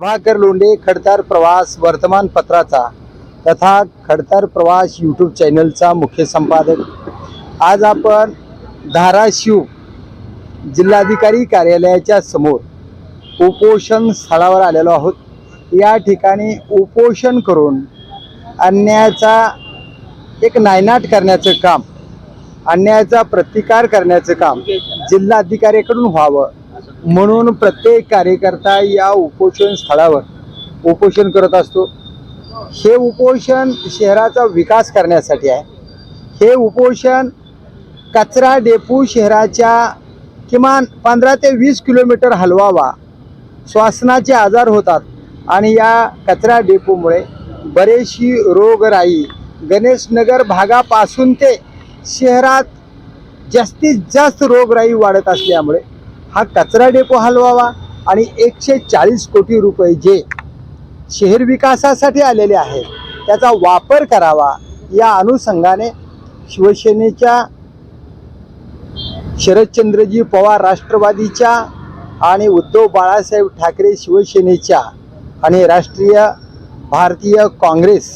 प्रभाकर लोंढे खडतार प्रवास वर्तमानपत्राचा तथा खडतार प्रवास यूट्यूब चॅनलचा मुख्य संपादक. आज आपण धाराशिव जिल्हाधिकारी कार्यालयाच्या समोर उपोषण स्थळावर आलेलो आहोत. या ठिकाणी उपोषण करून अन्यायाचा एक नायनाट करण्याचं काम अन्यायाचा प्रतिकार करण्याचं काम जिल्हाधिकाऱ्याकडून व्हावं. म्हणून प्रत्येक कार्यकर्ता या उपोषण स्थळावर उपोषण करत असतो. हे उपोषण शहराचा विकास करण्यासाठी आहे. हे उपोषण कचरा डेपू शहराच्या किमान पंधरा ते वीस किलोमीटर हलवावा श्वासनाचे आजार होतात आणि या कचरा डेपोमुळे बरेचशी रोगराई गणेशनगर भागापासून ते शहरात जास्तीत जास्त रोगराई वाढत असल्यामुळे हा कचरा डेपो हलवावा आणि एकशे चाळीस कोटी रुपये जे शहर विकासासाठी आलेले आहेत त्याचा वापर करावा या अनुषंगाने शिवसेनेच्या शरदचंद्रजी पवार राष्ट्रवादीच्या आणि उद्धव बाळासाहेब ठाकरे शिवसेनेच्या आणि राष्ट्रीय भारतीय काँग्रेस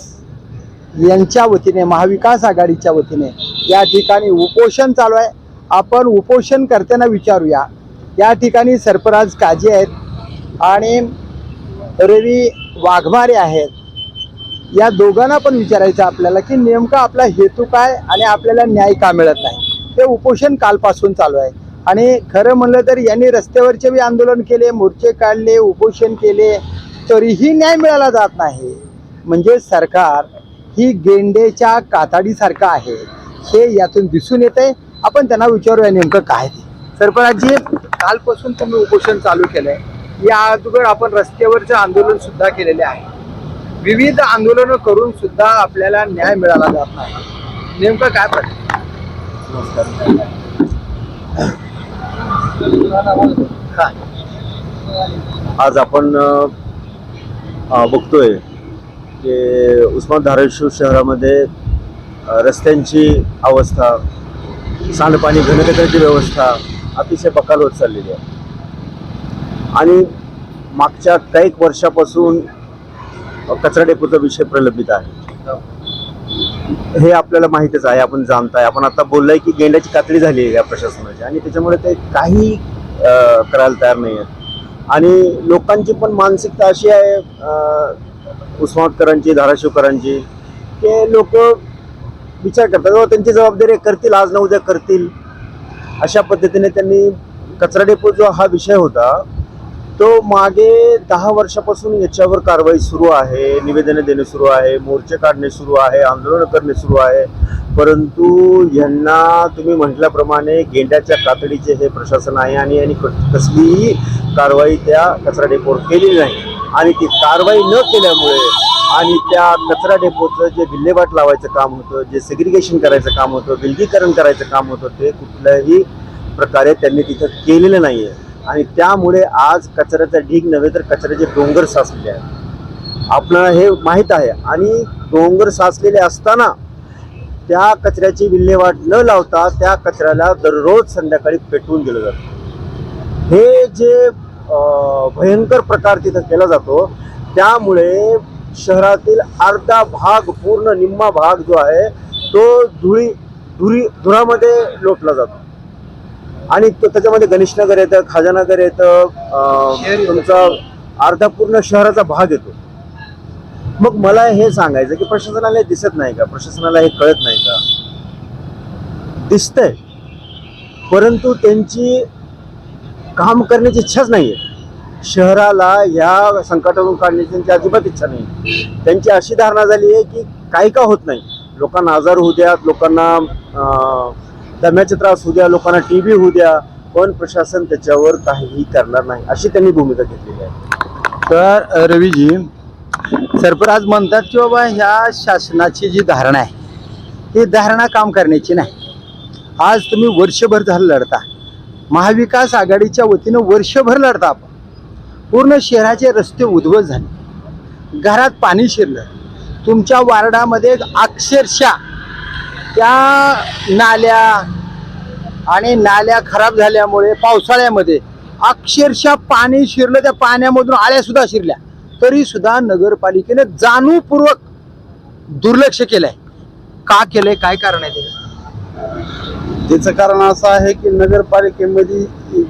यांच्या वतीने महाविकास आघाडीच्या वतीने या ठिकाणी उपोषण चालू आहे. आपण उपोषण करताना विचारूया या ठिकाणी सरफराज काजे आहेत आणि रवी वाघमारे आहेत. या दोघांना पण विचारायचं आपल्याला की नेमका आपला हेतू काय आणि आपल्याला न्याय का मिळत नाही? हे उपोषण कालपासून चालू आहे. आणि खरं म्हणलं तर यांनी रस्त्यावरचे बी आंदोलन केले मोर्चे काढले उपोषण केले तरीही न्याय मिळाला जात नाही. म्हणजे सरकार ही गेंडेच्या कातडीसारखं आहे. हे यातून दिसून येते आपण त्यांना विचारूया नेमकं काय ते. सरपराजी कालपासून तुम्ही उपोषण चालू केलंय. या अगोदर आपण रस्त्यावरचे आंदोलन सुद्धा केलेले आहे. विविध आंदोलनं करून सुद्धा आपल्याला न्याय मिळाला जात नाही. नेमकं काय प्रश्न? आज आपण बघतोय की उस्मान धाराशिव शहरामध्ये रस्त्यांची अवस्था सांडपाणी घनकचऱ्याची व्यवस्था अतिशय बकाल होत चाललेली आहे. आणि मागच्या काही वर्षापासून कचरा डेपोचा विषय प्रलंबित आहे. हे आपल्याला माहितच आहे आपण जाणताय. आपण आता बोललाय की गेंड्याची कातडी झाली आहे या प्रशासनाची आणि त्याच्यामुळे ते काही करायला तयार नाही आहेत आणि लोकांची पण मानसिकता अशी आहे अ, धाराशिवकरांची ते लोक विचार करतात त्यांची जबाबदारी करतील आज ना उद्या करतील. अशा पद्धतीने त्यांनी कचरा डेपो जो हा विषय होता तो मागे दहा वर्षापासून याच्यावर कारवाई सुरू आहे निवेदनं देणे सुरू आहे मोर्चे काढणे सुरू आहे आंदोलन करणे सुरू आहे. परंतु यांना तुम्ही म्हटल्याप्रमाणे गेंड्याच्या कातडीचे हे प्रशासन आहे आणि यांनी क- कसलीही कारवाई त्या कचरा डेपोवर केलेली नाही. आणि ती कारवाई न केल्यामुळे आणि त्या कचरा डेपोचं जे विल्हेवाट लावायचं काम होतं जे सेग्रिगेशन करायचं काम होतं विलगीकरण करायचं काम होतं ते कुठल्याही प्रकारे त्यांनी तिथं केलेलं नाही आहे आणि त्यामुळे आज कचऱ्याचा ढीग नव्हे तर कचऱ्याचे डोंगर साचलेले आहेत. आपल्याला हे माहीत आहे. आणि डोंगर साचलेले असताना त्या कचऱ्याची विल्हेवाट न लावता त्या कचऱ्याला दररोज संध्याकाळी पेटवून दिलं जातं. हे जे भयंकर प्रकार तिथं केला जातो. त्यामुळे शहरातील अर्धा भाग पूर्ण निम्मा भाग जो आहे तो धुळी धुरी धुरामध्ये लोटला जातो. आणि तो त्याच्यामध्ये गणेशनगर येतं खाजानगर येतं तुमचा अर्धा पूर्ण शहराचा भाग येतो. मग मला हे सांगायचं की प्रशासनाला हे दिसत नाही का? प्रशासनाला हे कळत नाही का? दिसतंय. परंतु त्यांची काम करण्याची इच्छाच नाही आहे शहराला या संकटातून काढण्याची त्यांची अजिबात इच्छा नाही त्यांची अशी धारणा झाली आहे की काही का होत नाही. लोकांना आजार होऊ द्या लोकांना दम्याचे त्रास होऊ द्या लोकांना टी बी होऊ द्या पण प्रशासन त्याच्यावर काहीही करणार नाही अशी त्यांनी भूमिका घेतलेली आहे. तर रवीजी सरपराज म्हणतात की बाबा ह्या शासनाची जी धारणा आहे ती धारणा काम करण्याची नाही. आज तुम्ही वर्षभर झालं लढता. महाविकास आघाडीच्या वतीनं वर्षभर लढता आपण. पूर्ण शहराचे रस्ते उद्ध्वस्त झाले. घरात पाणी शिरलं. तुमच्या वार्डामध्ये अक्षरशः त्या नाल्या आणि नाल्या खराब झाल्यामुळे पावसाळ्यामध्ये अक्षरशः पाणी शिरलं. त्या पाण्यामधून आळ्यासुद्धा शिरल्या. तरीसुद्धा नगरपालिकेनं जाणूपूर्वक दुर्लक्ष दुर्लक्ष केलंय. का केलंय? काय कारण आहे त्याचं त्याचं कारण असं आहे की नगरपालिकेमध्ये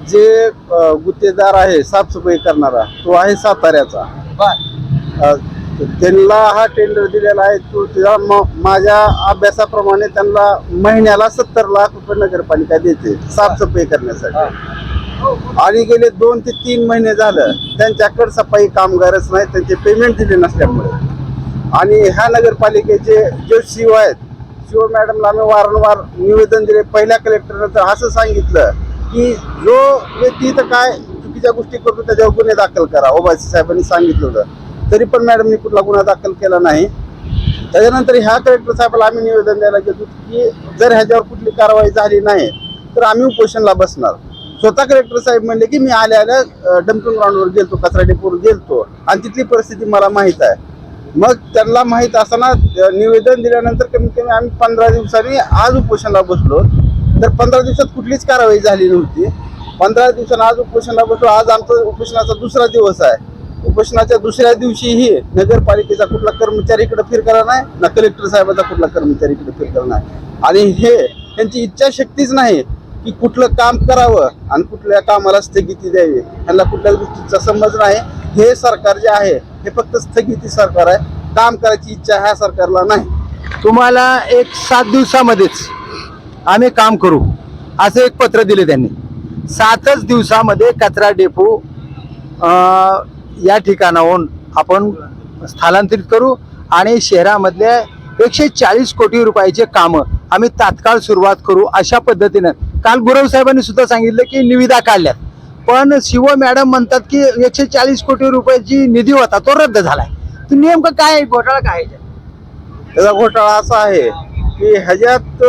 जे गुत्तेदार आहे साफसफाई करणारा तो आहे साताऱ्याचा. त्यांना हा टेंडर दिलेला आहे तो त्याला म- माझ्या अभ्यासाप्रमाणे त्यांना महिन्याला सत्तर लाख रुपये नगरपालिका देते साफसफाई करण्यासाठी. आणि गेले दोन ते तीन महिने झालं त्यांच्याकडे सफाई कामगारच नाही त्यांचे पेमेंट दिले नसल्यामुळे. आणि ह्या नगरपालिकेचे जे शिव आहेत शिव मॅडमला आम्ही वारंवार निवेदन दिले. पहिल्या कलेक्टरनं तर असं सांगितलं की जो व्यक्ती इथं काय चुकीच्या गोष्टी करतो त्याच्यावर गुन्हे दाखल करा ओबासी साहेबांनी सांगितलं होतं. तरी पण मॅडमनी कुठला गुन्हा दाखल केला नाही. त्याच्यानंतर ह्या कलेक्टर साहेबाला आम्ही निवेदन द्यायला गेलो की जर ह्याच्यावर कुठली कारवाई झाली नाही तर आम्ही उपोषणला बसणार. स्वतः कलेक्टर साहेब म्हणले की मी आल्या आल्या डम्पिंग ग्राउंडवर गेलतो कचरा डेपोवर गेलतो. आणि तिथली परिस्थिती मला माहीत आहे. मग त्यांना माहीत असताना निवेदन दिल्यानंतर कमीत कमी आम्ही पंधरा दिवसांनी आज उपोषणाला बसलो. तर पंधरा दिवसात कुठलीच कारवाई झाली नव्हती. पंधरा दिवसांनी आज उपोषणाला बसलो. आज आमचा उपोषणाचा दुसरा दिवस आहे. उपोषणाच्या दुसऱ्या दिवशीही नगरपालिकेचा कुठला कर्मचारी इकडे फिरकला नाही ना कलेक्टर साहेबाचा कुठला कर्मचारी इकडे फिरकला नाही. आणि हे त्यांची इच्छाशक्तीच नाही. की कुठलं काम करावं आणि कुठल्या कामाला स्थगिती द्यावी ह्यांना कुठल्या गोष्टीचा समज नाही. हे सरकार जे आहे हे फक्त स्थगिती सरकार आहे. काम करायची इच्छा ह्या सरकारला नाही. तुम्हाला एक सात दिवसामध्येच आम्ही काम करू असं एक पत्र दिले त्यांनी. सातच दिवसामध्ये कचरा डेपो या ठिकाणाहून आपण स्थलांतरित करू आणि शहरामधल्या एकशे चाळीस कोटी रुपयाचे कामं आम्ही तात्काळ सुरुवात करू अशा पद्धतीनं. काल गुरव साहेबांनी सुद्धा सांगितलं की निविदा काढल्यात. पण शिव मॅडम म्हणतात की एकशे चाळीस कोटी रुपयाची निधी होता तो रद्द झालाय. तर नेमकं काय आहे? घोटाळा काय आहे? त्याचा घोटाळा असा आहे की ह्याच्यात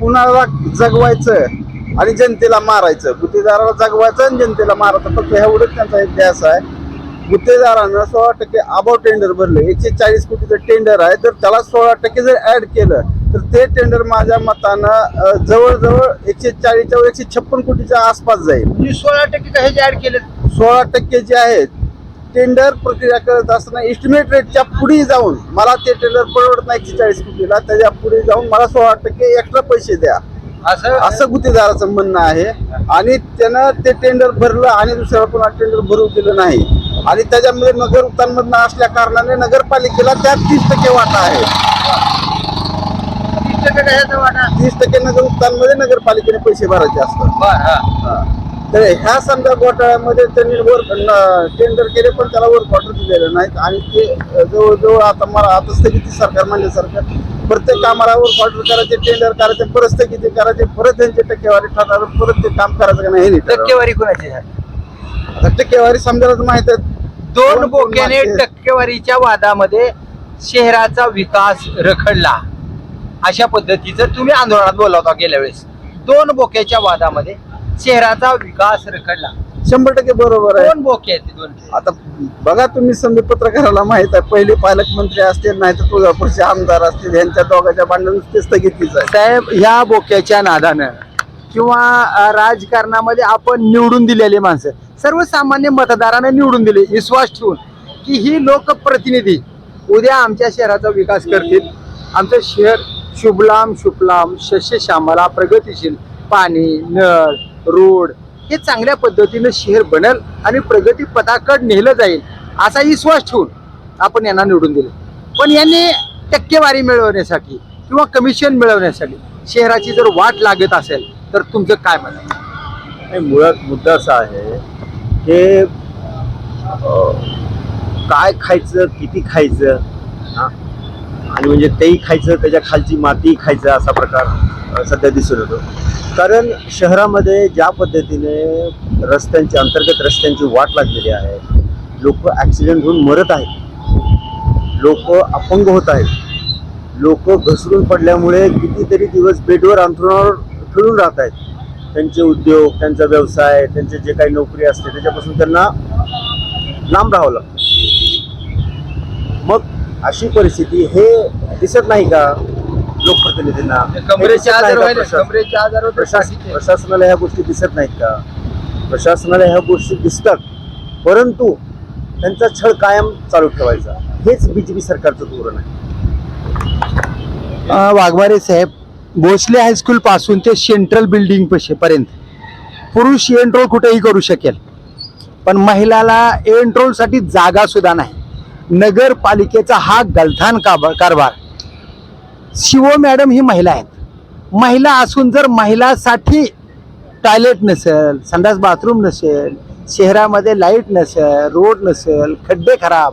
कुणाला जगवायचं आणि जनतेला मारायचं. गुत्तेदाराला जगवायचं आणि जनतेला मारायचं. फक्त एवढंच त्यांचा इतिहास आहे. गुत्तेदारानं सोळा टक्के अबाव टेंडर भरले. एकशे चाळीस कोटीचं टेंडर आहे. तर त्याला सोळा टक्के जर ऍड केलं तर ते टेंडर माझ्या मतानं जवळजवळ एकशे चाळीसच्या एकशे छप्पन कोटीच्या आसपास जाईल. म्हणजे सोळा टक्के काही ऍड केले सोळा टक्के जे आहेत टेंडर प्रक्रिया करत असताना एस्टिमेट रेटच्या पुढे जाऊन मला ते टेंडर परवडत नाही एकशे चाळीस कोटीला त्याच्या पुढे जाऊन मला सोळा टक्के एक्स्ट्रा पैसे द्या. असं? असं गुत्तेदाराचं म्हणणं आहे. आणि त्यानं ते टेंडर भरलं आणि दुसऱ्याला पुन्हा टेंडर भरू दिलं नाही. आणि त्याच्यामध्ये नगर उत्तानमधनं असल्या कारणाने नगरपालिकेला त्यात तीस टक्के वाटा आहे. टक्के कशाचा वाटा? तीस टक्के नगर उत्तानमध्ये नगरपालिकेने पैसे भरायचे असतात. बर हा. तर ह्या समजा घोटाळ्यामध्ये त्यांनी वर टेंडर केले पण त्याला वर क्वार्टर दिलेलं नाहीत. आणि ते जवळजवळ आता मला आता स्थगिती सरकार म्हणजे सरकार प्रत्येक कामाला वर क्वार्टर करायचे टेंडर करायचे परत स्थगिती करायचे परत त्यांची टक्केवारी ठरणार परत ते काम करायचं का नाही. टक्केवारी कोणाची आता टक्केवारी समजायलाच माहीत आहे दोन बोक्याने? टक्केवारीच्या वादामध्ये शहराचा विकास रखडला. अशा पद्धतीचं तुम्ही आंदोलनात बोलला होता गेल्या वेळेस. दोन बोक्याच्या वादामध्ये शहराचा विकास रखडला. शंभर टक्के बरोबर आहे. दोन बोके आहेत ते दोन आता बघा तुम्ही समजा पत्रकाराला माहीत आहे पहिले पालकमंत्री असतील नाही तर तुळजापूरचे आमदार असतील यांच्या दोघांच्या भांडण नुसते स्थगितीच आहे. साहेब ह्या बोक्याच्या नादानं किंवा राजकारणामध्ये आपण निवडून दिलेली माणसं सर्वसामान्य मतदारांना निवडून दिले. विश्वास ठेवून की ही लोकप्रतिनिधी उद्या आमच्या शहराचा विकास करतील. आमचं शहर शुभलाम शुभलाम शस्यश्यामला प्रगतीशील पाणी नळ रोड हे चांगल्या पद्धतीनं शहर बनल आणि प्रगती पथाकड नेलं जाईल असा विश्वास ठेवून आपण यांना निवडून दिले. पण यांनी टक्केवारी मिळवण्यासाठी किंवा कमिशन मिळवण्यासाठी शहराची जर वाट लागत असेल तर तुमचं काय मत मुळात मुद्दा असा आहे की काय खायचं किती खायचं आणि म्हणजे तेही खायचं त्याच्या खालची माती खायचं असा प्रकार सध्या दिसून येतो. कारण शहरामध्ये ज्या पद्धतीने रस्त्यांची अंतर्गत रस्त्यांची वाट लागलेली आहे लोक ॲक्सिडेंट होऊन मरत आहेत. लोक अपंग होत आहेत. लोक घसरून पडल्यामुळे कितीतरी दिवस बेडवर अंथरुणावर खिळून राहत आहेत. त्यांचे उद्योग त्यांचा व्यवसाय त्यांचे जे काही नोकरी असते त्याच्यापासून त्यांना लांब राहावं लागतं. मग अशी परिस्थिती हे दिसत नाही का लोकप्रतिनिधींना. प्रशासनाला ह्या गोष्टी दिसत नाहीत का? प्रशासनाला ह्या गोष्टी दिसतात परंतु त्यांचा छळ कायम चालू ठेवायचा. हेच बीजेपी सरकारचं धोरण आहे. वाघमारे साहेब भोसले हायस्कूल पासून ते सेंट्रल बिल्डिंग पर्यंत पुरुष एंट्रोल कुठेही करू शकेल. पण महिलाला एंट्रोलसाठी जागा सुद्धा नाही. नगरपालिकेचा हा गलथान काब- कारभार. शिव मॅडम ही महिला आहेत. महिला असून जर महिलासाठी टॉयलेट नसेल संडास बाथरूम नसेल शहरामध्ये लाइट नसेल रोड नसेल खड्डे खराब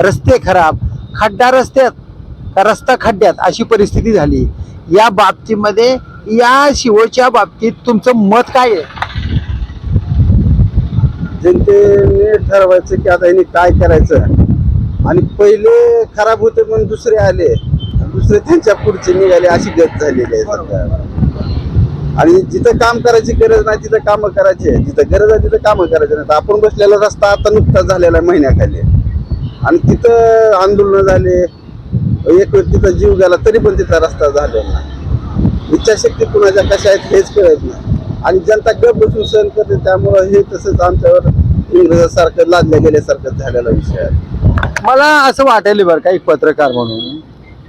रस्ते खराब खड्डा रस्त्यात का रस्ता खड्ड्यात अशी परिस्थिती झाली. या बाबतीमध्ये या शिवच्या बाबतीत तुमचं मत काय आहे? जनतेने ठरवायचं की आता यांनी काय करायचं? आणि पहिले खराब होते म्हणून दुसरे आले. दुसरे त्यांच्या पुढचे निघाले अशी गत झालेली आहे सध्या. आणि जिथं काम करायची गरज नाही तिथं कामं करायची आहे. जिथं गरज आहे तिथं कामं करायची नाही. आपण बसलेला रस्ता आता नुकताच झालेला आहे महिन्याखाली. आणि तिथं आंदोलन झाले. एक तिथं जीव गेला तरी पण तिथं रस्ता झालेला नाही. इच्छाशक्ती कुणाच्या कशा आहेत हेच कळत नाही. आणि जनता गप बसून सहन करते त्यामुळं हे तसंच आमच्यावर इंग्रजासारखं लादल्या गेल्यासारखं झालेला विषय आहे. मला असं वाटायला बरं का एक पत्रकार म्हणून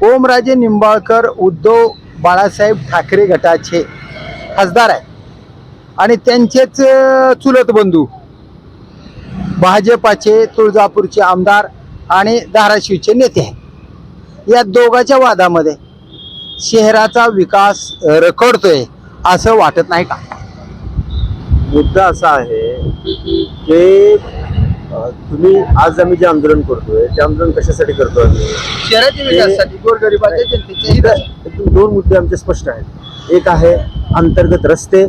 ओमराजे निंबाळकर उद्धव बाळासाहेब ठाकरे गटाचे खासदार आहे आणि त्यांचेच चुलत बंधू भाजपाचे तुळजापूरचे आमदार आणि धाराशिवचे नेते आहेत. या दोघांच्या वादामध्ये शहराचा विकास रखडतोय असं वाटत नाही का? मुद्दा असा आहे की तुम्ही आज आम्ही जे आंदोलन करतोय ते आंदोलन कशासाठी करतोय आम्ही? शहराच्या विकासासाठी गोरगरिबाच्या जनतेच्या हितासाठी. एकदम दोन मुद्दे आमचे स्पष्ट आहेत. एक आहे अंतर्गत रस्ते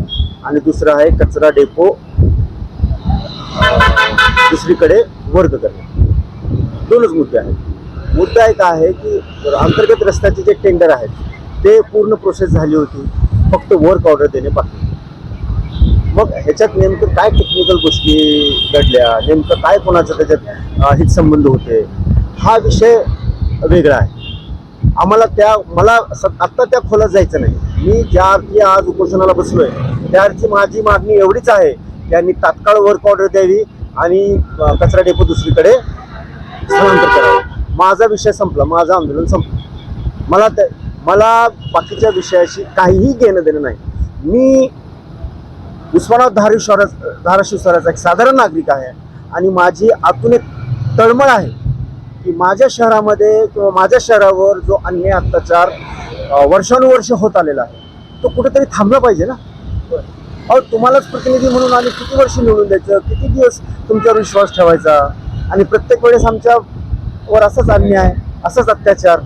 आणि दुसरा आहे कचरा डेपो. दुसरीकडे वर्ग करणे. दोनच मुद्दे आहेत. मुद्दा एक आहे की अंतर्गत रस्त्याचे जे टेंडर आहेत ते पूर्ण प्रोसेस झाली होती. फक्त वर्क ऑर्डर देणे बाकी. मग ह्याच्यात नेमकं काय टेक्निकल गोष्टी घडल्या? नेमकं काय कोणाचं त्याच्यात हितसंबंध होते? हा विषय वेगळा आहे. आम्हाला त्या मला आत्ता त्या खोलात जायचं नाही. मी ज्या अर्थी आज उपोषणाला बसलोय त्या अर्थी माझी मागणी एवढीच आहे त्यांनी तात्काळ वर्क ऑर्डर द्यावी आणि कचरा डेपो दुसरीकडे स्थलांतर करावं. माझा विषय संपला. माझं आंदोलन संपलं. मला त्या मला बाकीच्या विषयाशी काहीही घेणं देणं नाही. मी उस्मानाबाद धाराशिव शहरा धाराशिव शहराचा एक साधारण नागरिक आहे आणि माझी आतून एक तळमळ आहे की माझ्या शहरामध्ये किंवा माझ्या शहरावर जो अन्याय अत्याचार वर्षानुवर्ष होत आलेला आहे तो कुठेतरी थांबला पाहिजे ना? अहो तुम्हालाच प्रतिनिधी म्हणून आम्ही किती वर्ष निवडून द्यायचं? किती दिवस तुमच्यावर विश्वास ठेवायचा? आणि प्रत्येक वेळेस आमच्यावर असाच अन्याय असाच अत्याचार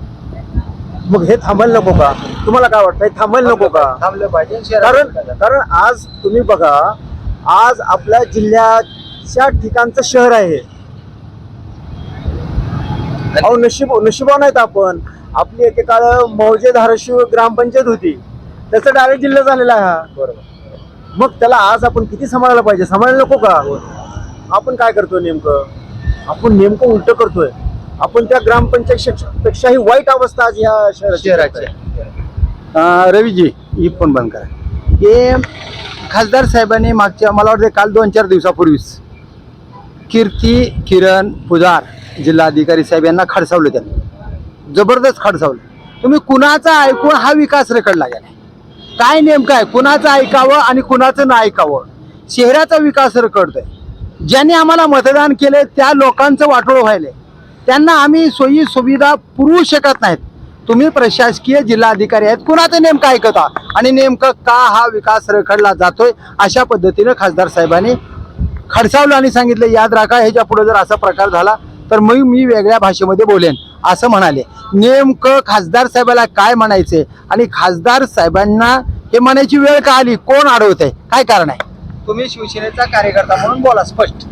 मग हे थांबायला नको का? तुम्हाला काय वाटतं हे थांबायला नको का? थांबलं पाहिजे कारण. कारण आज तुम्ही बघा आज आपल्या जिल्ह्याच्या ठिकाणचं शहर आहे. अहो नशीब नशिबाव नाहीत आपण. आपली एकेकाळ मौजे धाराशिव ग्रामपंचायत होती. त्याचा डायरेक्ट जिल्हा झालेला आहे हा. बरोबर. मग त्याला आज आपण किती सांभाळायला पाहिजे? सांभाळायला नको का? आपण काय करतोय नेमकं? आपण नेमकं उलट करतोय. आपण त्या ग्रामपंचायत पेक्षाही वाईट अवस्था आज या शहराची रवीजी ही पण बंद करा. हे खासदार साहेबांनी मागच्या मला वाटतं काल दोन चार दिवसापूर्वीच कीर्ती किरण पुजार जिल्हाधिकारी साहेब यांना खडसावलं त्यांनी. जबरदस्त खडसावलं. तुम्ही कुणाचा ऐकून हा विकास रेकडला गेला काय नेमकं आहे? कुणाचं ऐकावं आणि कुणाचं ना ऐकावं? शहराचा विकास रखडतोय ज्यांनी आम्हाला मतदान केले त्या लोकांचं वाटोळ व्हायले त्यांना आम्ही सोयी सुविधा पुरवू शकत नाहीत. तुम्ही प्रशासकीय जिल्हाधिकारी आहेत कुणाचं नेमकं ऐकता आणि नेमकं का हा विकास रखडला जातोय अशा पद्धतीनं खासदार साहेबांनी खडसावलं आणि सांगितलं याद राखा ह्याच्या पुढे जर असा प्रकार झाला तर मग मी वेगळ्या भाषेमध्ये बोलेन असं म्हणाले. नेमकं खासदार साहेबाला काय म्हणायचे आणि खासदार साहेबांना हे म्हणायची वेळ का आली? कोण अडवत काय कारण आहे? तुम्ही शिवसेनेचा कार्यकर्ता म्हणून बोला स्पष्ट.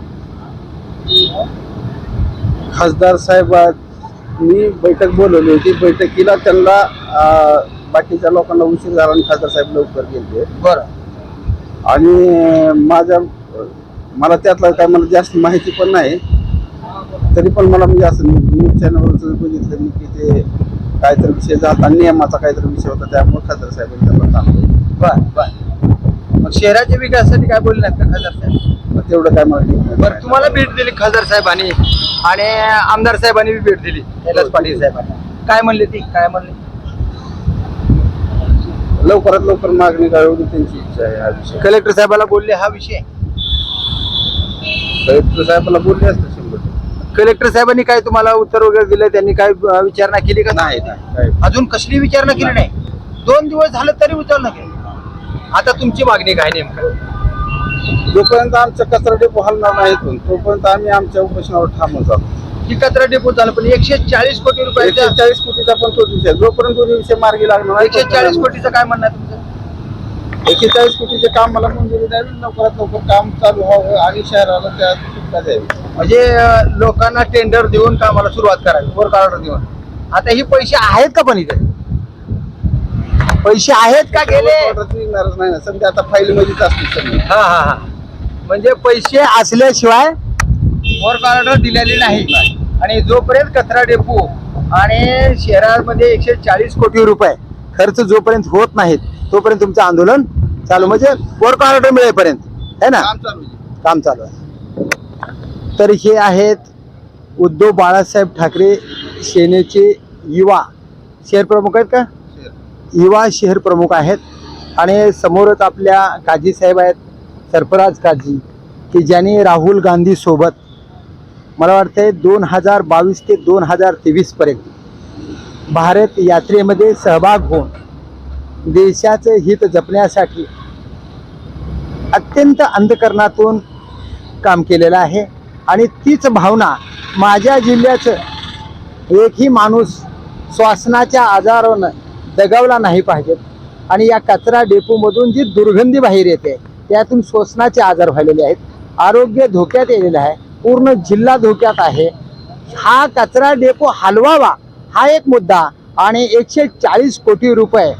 खासदार साहेब मी बैठक बोलवली होती. बैठकीला त्यांना बाकीच्या लोकांना उशीर झाला आणि खासदार साहेब लवकर गेले. बरं. आणि माझ्या मला त्यातलं काय मला जास्त माहिती पण नाही. तरी पण मला म्हणजे असं न्यूज चॅनलवरच बघितलं मी की ते काहीतरी विषय झाला नियमाचा काहीतरी विषय होता त्यामुळे खासदार साहेबांनी त्यांना थांबले बर बर. मग शहराच्या विकासासाठी काय बोलले नाहीत का खासदार साहेब? मग तेवढं काय मला बरं तुम्हाला भेट दिली खासदार साहेबांनी आणि आमदार साहेबांनी बी भेट दिली. कैलास पाटील साहेबांनी काय म्हणले ती? काय म्हणले? लवकरात लवकर मागणी करावी त्यांची इच्छा आहे हा विषय. कलेक्टर साहेबाला बोलले हा विषय? कलेक्टर साहेबाला बोलले असते शंभर टक्के. कलेक्टर साहेबांनी काय तुम्हाला उत्तर वगैरे दिलं? त्यांनी काय अं, विचारणा केली का? नाही नाही काय अजून कसली विचारणा केली नाही? दोन दिवस झालं तरी विचारणा केली. आता तुमची मागणी काय नेमकं? जोपर्यंत आमचा कचरा डेपो हलणार नाही इथून, तोपर्यंत आम्ही आमच्या उपोषणावर ठामच आहोत. ही कचरा डेपो झालं पण एकशे चाळीस कोटी एकशे रुपयाचा चाळीस कोटीचा पण तोच विषय. जोपर्यंत तो विषय मार्गी लागणार नाही, एकशे चाळीस तोपर्यंत कोटीचं काय म्हणणं आहे तुमचं? एकशे चाळीस कोटीचे काम मला मंजुरी द्यावी लवकरात लवकर काम चालू व्हावं आणि शहराला त्या सुविधा द्यावी. म्हणजे अं, लोकांना टेंडर देऊन कामाला सुरुवात करावी वर्क ऑर्डर देऊन. आता ही पैसे आहेत का पण इथे? पैसे आहेत का गेले? ऑर्डर निघणारच नाही ना. आता फाईल मध्येच असते सगळी हा हा हा. म्हणजे पैसे असल्याशिवाय वर्क ऑर्डर दिलेली नाही. आणि जोपर्यंत कचरा डेपो आणि शहरामध्ये एकशे चाळीस कोटी रुपये खर्च जोपर्यंत होत नाहीत तोपर्यंत तुमचं आंदोलन चालू. म्हणजे वर्क ऑर्डर मिळेपर्यंत. है ना? काम चालू आहे. काम चालू आहे. तर हे आहेत उद्धव बाळासाहेब ठाकरे सेनेचे युवा. शहर प्रमुख आहेत का? युवा शहर प्रमुख आहेत. आणि समोरच आपल्या काजी साहेब आहेत सरफराज काजी की ज्यांनी राहुल गांधीसोबत मला वाटतंय दोन हजार बावीस ते दोन हजार तेवीसपर्यंत भारत यात्रेमध्ये सहभाग होऊन देशाचं हित जपण्यासाठी अत्यंत अंधकरणातून काम केलेलं आहे. आणि तीच भावना माझ्या जिल्ह्याचं एकही माणूस श्वासनाच्या आजारानं दगावला नाही पाहिजेत. आणि या कचरा डेपोमधून जी दुर्गंधी बाहेर येते त्यातून श्वसनाचे आजार व्हायलेले आहेत. आरोग्य धोक्यात येलेलं आहे. पूर्ण जिल्हा धोक्यात आहे. हा कचरा डेपो हलवावा हा एक मुद्दा. आणि एकशे चाळीस कोटी रुपये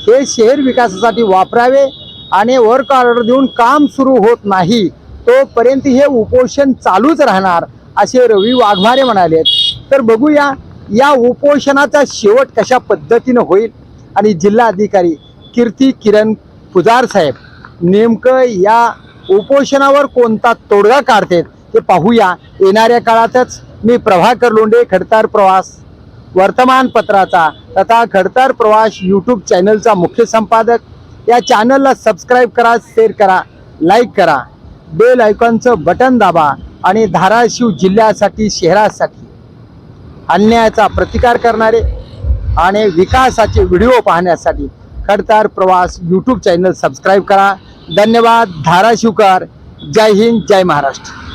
हे शहर विकासासाठी वापरावे आणि वर्क ऑर्डर देऊन काम सुरू होत नाही तोपर्यंत हे उपोषण चालूच राहणार असे रवी वाघमारे म्हणाले तर बघूया या उपोषणाचा शेवट कशा पद्धतीनं होईल? आणि जिल्हा अधिकारी कीर्ती किरण पुजार साहेब नेमकं या उपोषणावर कोणता तोडगा काढतात ते पाहूया. येणाऱ्या काळातच मी प्रभाकर लोंडे खडतार प्रवास वर्तमानपत्राचा तथा खडतार प्रवास यूट्यूब चॅनलचा मुख्य संपादक. या चॅनलला सबस्क्राईब करा शेअर करा लाईक करा. बेल आयकॉनचं बटन दाबा आणि धाराशिव जिल्ह्यासाठी शहरासाठी अन्यायाचा प्रतिकार करणारे आणि विकासाचे व्हिडिओ पाहण्यासाठी खडतार प्रवास यूट्यूब चॅनल सबस्क्राईब करा. धन्यवाद. धाराशिवकर. जय हिंद. जय महाराष्ट्र.